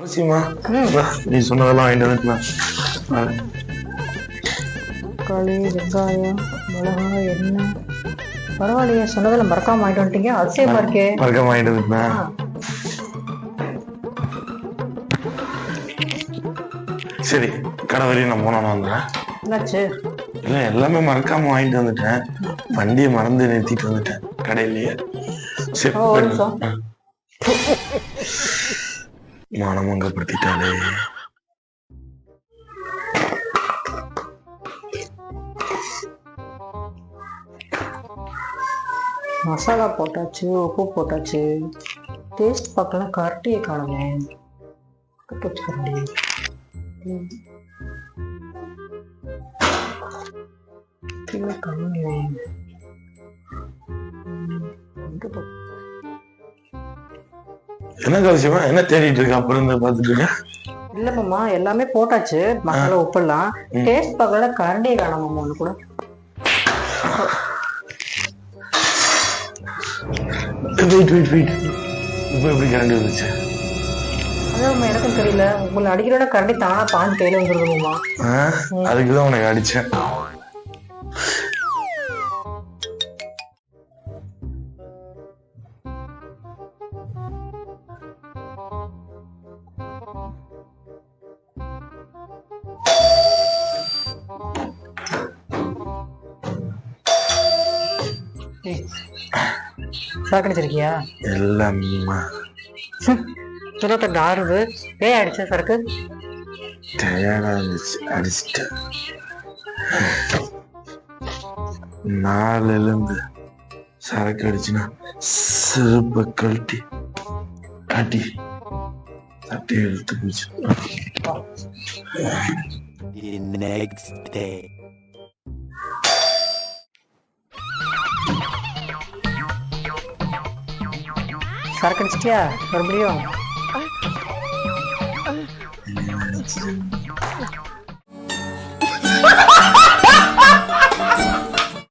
அவசியமா வா, நீ சொன்னதெல்லாம் வாங்கிட்டு வந்துக்கலாம். தக்காளி வெங்காயம் மிளகாய் எண்ணெய் பரவாயில்லையே சொன்னதில் மறக்காம வாங்கிட்டு வந்துட்டீங்க அதிசயமா இருக்கே மறக்காம வாங்கிட்டு வந்துட்டேன் சரி கடை வரையும் நான் போனா வந்தேன் என்னாச்சு இல்ல எல்லாமே மறக்காம வாங்கிட்டு வந்துட்டேன் வண்டியை மறந்து நிறுத்திட்டு வந்துட்டேன் கடையிலேயே சரி ஓ, ஒரு நிமிஷம். ஆ. மானமங்கப்படுத்திட்டாளே மசாலா போட்டாச்சு உப்பு போட்டாச்சு டேஸ்ட் பார்க்கலாம் கரட்டியை காணுமே கட்டு வச்சு கரண்டி ம். கீழே காணலையே. ம், எங்க போ- என்ன கவசியமா என்ன தேடிட்டு இருக்க? அப்புறம் இருந்து பார்த்துட்டு இருக்க இல்ல மாமா எல்லாமே போட்டாச்சு. மசாலா உப்பெல்லாம். டேஸ்ட் பார்க்கல கரண்டியை காணாம ஒண்ணு கூட. வெயிட் வெயிட் வெயிட் இப்போ எப்படி கரண்டி வந்துச்சு? அதான் மாமா, எனக்கும் தெரியல. உங்களை அடிக்கிறோட கரண்டி தானா பாஞ்சு கையில மாமா? அதுக்குதான் உனக்கு அடிச்சேன். சாக்கடி வச்சிருக்கியா எல்லாமே இருபத்தெட்டு ஆறுது ஏன் அடிச்ச சரக்கு. டயர்டா இருந்துச்சு அடிச்சிட்டேன். நாலுல இருந்து சரக்கு அடிச்சுன்னா செருப்ப கழட்டி காட்டி சட்டையை எடுத்து போச்சு சரக்கு அடிச்சிட்டியா மறுபடியும்